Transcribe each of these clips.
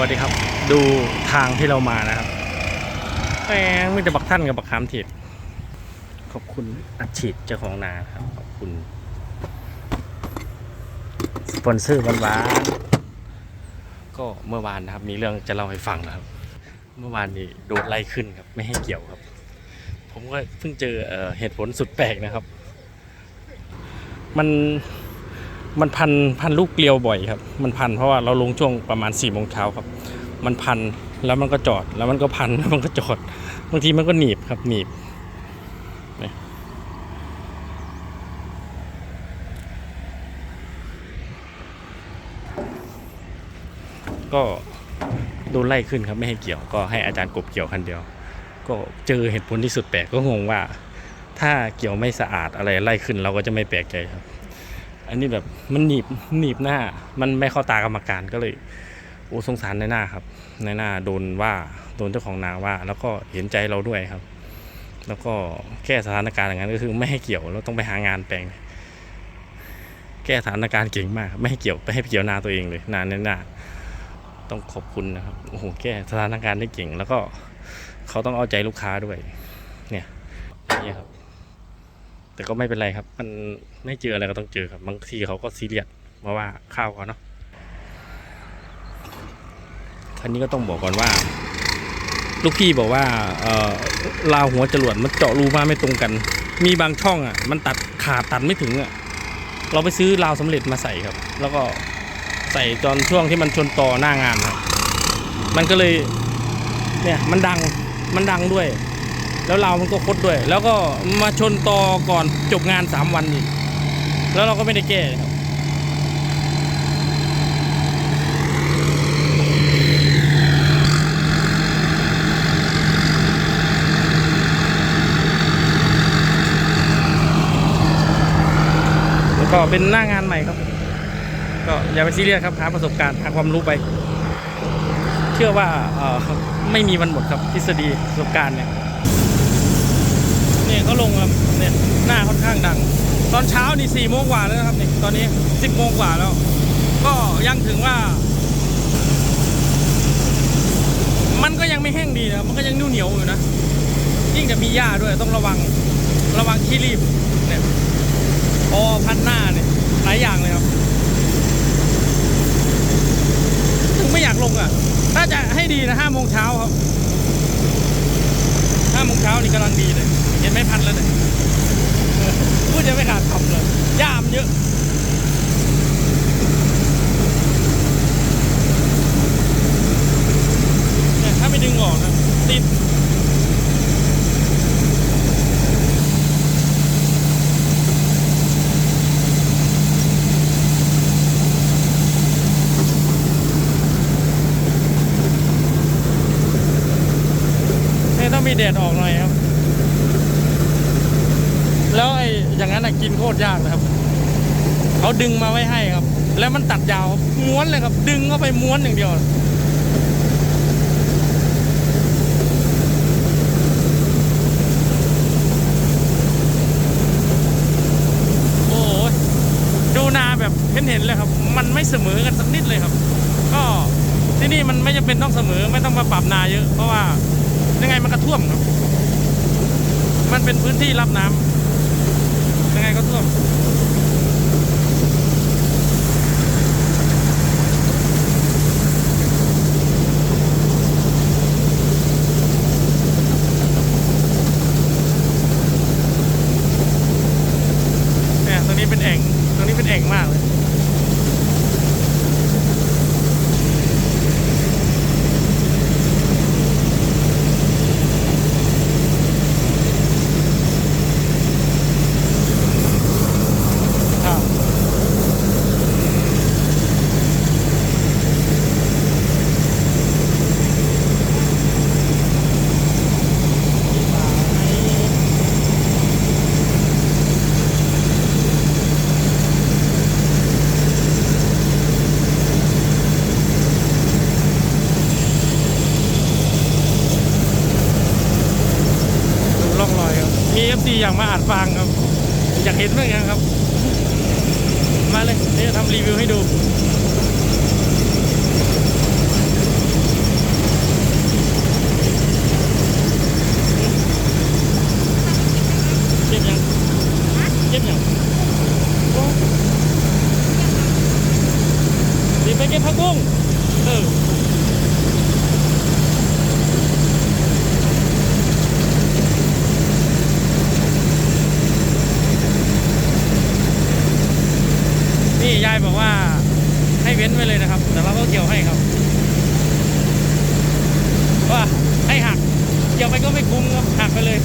วัสดีครับ ดูทางที่เรามานะครับแหมมีแต่บักท่านกับบักขามถีดขอบคุณอัดฉีดเจ้าของนาครับ ขอบคุณ สปอนเซอร์หวานก็เมื่อวานนะครับ มีเรื่องจะเล่าให้ฟังนะครับ เมื่อวานนี้โดนไล่ขึ้นครับ ไม่ให้เกี่ยวครับ ผมก็เพิ่งเจอเหตุผลสุดแปลกนะครับ มัน มันพันพันลูกเกลียวบ่อยครับ มันพันเพราะว่าเราลงช่วงประมาณ4ี่โมงเช้าครับ มันพันแล้วมันก็จอด แล้วมันก็พันแล้วมันก็จอดบางทีมันก็หนีบครับหนีบก็โดนไล่ขึ้นครับไม่ให้เกี่ยวก็ให้อาจารย์กบเกี่ยวคันเดียว ก็เจอเหตุผลที่สุดแปลกก็งงว่า ถ้าเกี่ยวไม่สะอาดอะไรไล่ขึ้นเราก็จะไม่แปลกใจครับ อันนี้แบบมันหนีบหนีบหน้า มันไม่เข้าตากรรมการก็เลย โอ้สงสารในหน้าครับ ในหน้าโดนว่าโดนเจ้าของนาว่า แล้วก็เห็นใจเราด้วยครับ แล้วก็แก้สถานการณ์อย่างนั้นก็คือไม่ให้เกี่ยวเราต้องไปหางานแปลง แก้สถานการณ์เก่งมาก ไม่ให้เกี่ยวไปให้เกี่ยวนาตัวเองเลยนาในหน้าต้องขอบคุณนะครับโอ้โหแก้สถานการณ์ได้เก่ง แล้วก็เขาต้องเอาใจลูกค้าด้วย เนี่ยนี่ครับ แต่ก็ไม่เป็นไรครับ มันไม่เจออะไรก็ต้องเจอครับ บางทีเขาก็ซีเรียสเพราว่าข้าวเขาเนาะคันนี้ก็ต้องบอกก่อนว่า ลูกพี่บอกว่าเออราวหัวจรวดมันเจาะรูมาไม่ตรงกัน มีบางช่องอะ มันตัดขาดตัดไม่ถึงอะ เราไปซื้อราวสำเร็จมาใส่ครับ แล้วก็ใส่ตอนช่วงที่มันชนต่อหน้างานครับมันก็เลย เนี่ยมันดังมันดังด้วย แล้วเรามันก็คดด้วย แล้วก็มาชนต่อก่อนจบงานสามวันอีกแล้วเราก็ไม่ได้แก้ครับก็เป็นหน้างานใหม่ครับ ก็อย่าไปซีเรียสครับหาประสบการณ์หาความรู้ไป เชื่อว่าเอ่อไม่มีวันหมดครับทฤษฎีประสบการณ์เนี่ย นี่เขาลงครับเนี่ยหน้าค่อนข้างดัง ตอนเช้านี่สี่โมงกว่าแล้วนะครับนี่ตอนนี้สิบโมงกว่าแล้ว ก็ยังถึงว่า มันก็ยังไม่แห้งดีนะมันก็ยังนุ่นเหนียวอยู่นะยิ่งจะมีหญ้าด้วยต้องระวังระวังขี้รีบเนี่ยพอพันหน้าเนี่ยหลายอย่างเลยครับถึงไม่อยากลงอะ ถ้าจะให้ดีนะห้าโมงเช้าครับห้าโมงเช้านี่กำลังดีเลย ห็นไหมพันแล้วเนี่ยพูดจะไม่ขาดคำเลยย่ามเยอะเนี่ยถ้าไม่ดึงออกนะติดต้องมีแดดออกหน่อยครับ แล้วไอ้อย่างนั้นน่ะกินโคตรยากนะครับเขาดึงมาไว้ให้ครับ แล้วมันตัดยาวม้วนเลยครับ ดึงเข้าไปม้วนอย่างเดียวโอ้โหดูนาแบบเห็นเห็นๆเลยครับ มันไม่เสมอกันสักนิดเลยครับ ก็ที่นี่มันไม่จำเป็นต้องเสมอไม่ต้องมาปรับนาเยอะ เพราะว่ายังไงมันก็ท่วมครับ มันเป็นพื้นที่รับน้ำ ยังไงก็ มาอ่านฟางครับ อยากเห็นบ้างยันครับ มาเลยเดี๋ยวทำรีวิวให้ดูเก็บยังเก็บยังดีไปเก็บผักกุ้งเออ ยายบอกว่าให้เว้นไว้เลยนะครับ แต่เราก็เกี่ยวให้ครับ ว่าให้หักเกี่ยวไปก็ไม่คุ้มครับหักไปเลย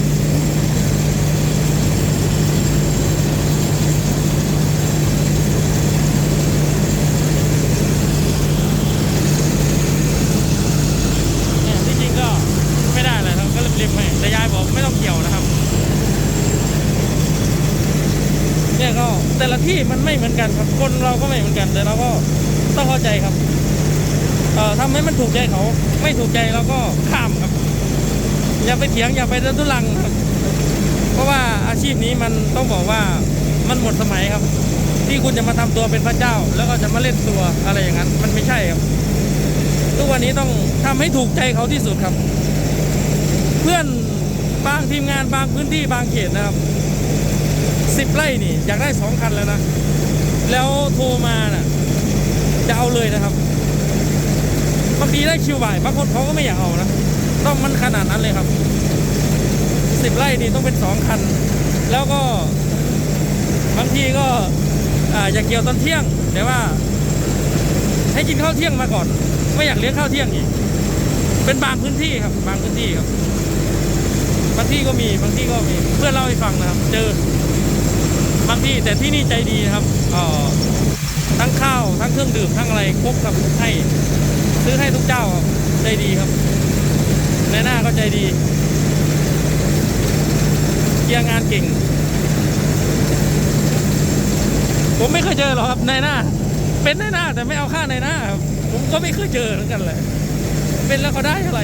เนี่ยที่จริงก็ไม่ได้เลยครับก็ริมๆให้แต่ยายบอกไม่ต้องเกี่ยวนะครับ เนี่ก็แต่ละที่มันไม่เหมือนกันครับ คนเราก็ไม่เหมือนกันแต่เราก็ต้องเข้าใจครับเอ่อทำให้มันถูกใจเขาไม่ถูกใจเราก็ข้ามครับ อย่าไปเถียงอย่าไปดินทุลังครับ เพราะว่าอาชีพนี้มันต้องบอกว่ามันหมดสมัยครับ ที่คุณจะมาทำตัวเป็นพระเจ้า แล้วก็จะมาเล่นตัวอะไรอย่างนั้น มันไม่ใช่ครับทุกวันนี้ต้องทำให้ถูกใจเขาที่สุดครับ เพื่อนบางทีมงานบางพื้นที่บางเขตนะครับ สิบไร่นี่อยากได้สองคันแล้วนะ แล้วโทรมาน่ะ จะเอาเลยนะครับบางทีได้คิวบ่ายบางคนเขาก็ไม่อยากเอานะ ต้องมันขนาดนั้นเลยครับสิบไร่นี่ต้องเป็นสองคัน แล้วก็บางทีก็ออยากเกี่ยวตอนเที่ยง แต่ว่า ให้กินข้าวเที่ยงมาก่อน ไม่อยากเลี้ยงข้าวเที่ยงอีกเป็นบางพื้นที่ครับ บางพื้นที่ครับ บางที่ก็มีบางที่ก็มีเพื่อนเล่าให้ฟังนะครับ เจอ บางที่แต่ที่นี่ใจดีครับอ๋อทั้งข้าวทั้งเครื่องดื่มทั้งอะไรครบครับให้ซื้อให้ทุกเจ้าครับใจดีครับ ในหน้าก็ใจดีเคลียร์งานเก่ง ผมไม่เคยเจอหรอกครับในหน้า เป็นในหน้าแต่ไม่เอาค่าในหน้าครับผมก็ไม่เคยเจอเหมือนกันเลยเป็นแล้วเขาได้อะไร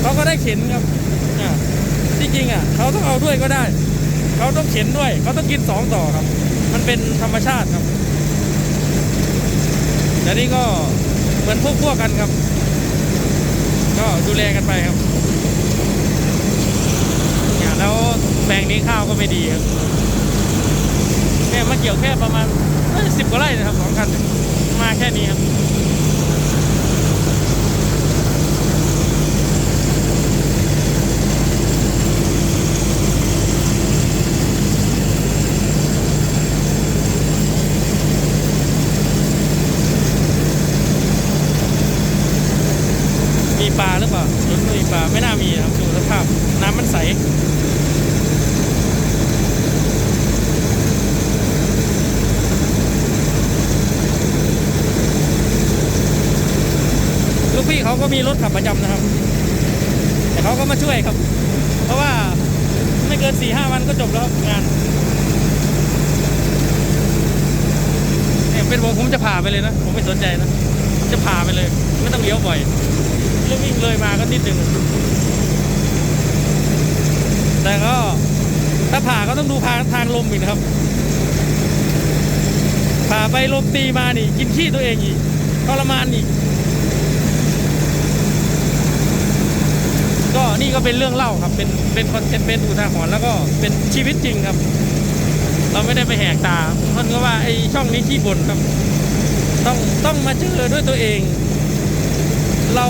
เขาก็ได้เข็นครับที่จริงอะเขาต้องเอาด้วยก็ได้ เขาต้องเข็นด้วย เขาต้องกินสองต่อครับ มันเป็นธรรมชาติครับแต่นี่ก็เหมือนพวกพวกกันครับ ก็ดูแลกันไปครับเนี่ยแล้วแปลงนี้ข้าวก็ไม่ดีครับแค่มาเกี่ยวแค่ประมาณสิบกว่าไร่นะครับสองคันมาแค่นี้ครับ มีปลาหรือเปล่าหรือไม่มีปลาไม่น่ามีนะครับดูสภาพ น้ำมันใสลูกพี่เขาก็มีรถขับประจำนะครับ แต่เขาก็มาช่วยครับ เพราะว่าไม่เกินสี่ห้าวันก็จบแล้วงานเนี่ยเป็นผมผมจะผ่าไปเลยนะ ผมไม่สนใจนะ จะผ่าไปเลย ไม่ต้องเลี้ยวบ่อยเรื่องวิ่งเลยมาก็นิดหนึ่ง แต่ก็ถ้าผ่าก็ต้องดูทางทางลมอีกนะครับ ผ่าไปลมตีมานี่ กินขี้ตัวเองอีกทรมานอีก ก็นี่ก็เป็นเรื่องเล่าครับ เป็นเป็นคอนเทนต์เป็นอุทาหรณ์แล้วก็เป็นชีวิตจริงครับ เราไม่ได้ไปแหกตามันก็ว่าไอช่องนี้ขี้บ่นครับ ต้องต้องมาเจอด้วยตัวเอง เรา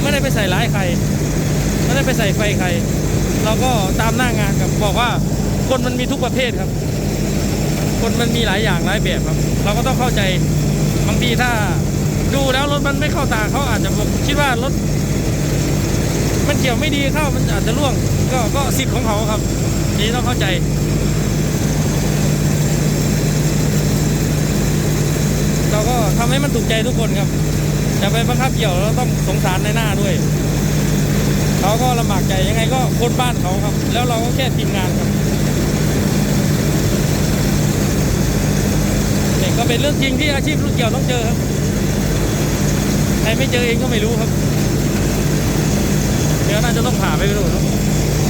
ไม่ได้ไปใส่ร้ายใคร ไม่ได้ไปใส่ไฟใคร เราก็ตามหน้างานครับบอกว่าคนมันมีทุกประเภทครับ คนมันมีหลายอย่างหลายแบบครับ เราก็ต้องเข้าใจบางทีถ้าดูแล้วรถมันไม่เข้าตาเขาอาจจะคิดว่ารถมันเกี่ยวไม่ดีเข้ามันอาจจะล่วงก็ก็สิทธิ์ของเขาครับนี่ต้องเข้าใจเราก็ทำให้มันถูกใจทุกคนครับอย่าไปบังคับเกี่ยวแล้วต้องสงสารในหน้าด้วย เขาก็ลำบากใจยังไงก็คนบ้านเขาครับ แล้วเราก็แค่ทีมงานครับนี่ก็เป็นเรื่องจริงที่อาชีพลูกเกี่ยวต้องเจอครับใครไม่เจอเองก็ไม่รู้ครับเดี๋ยวน่าจะต้องผ่าไปดูครับ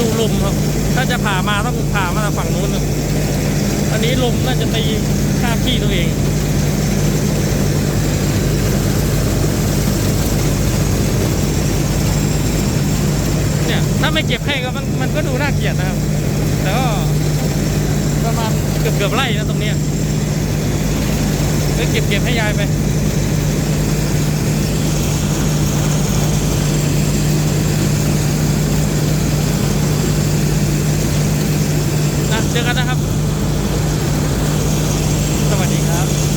ดูลมครับ ถ้าจะผ่ามาต้องผ่ามาทางฝั่งนู้นครับอันนี้ลมน่าจะตีข้ามที่ตัวเอง เนี่ย ถ้าไม่เก็บให้ก็มันมันก็ดูน่าเกลียดนะครับ แต่ก็ประมาณเกือบเกือบไร่นะตรงนี้ยเอ้ยเก็บเก็บให้ยายไป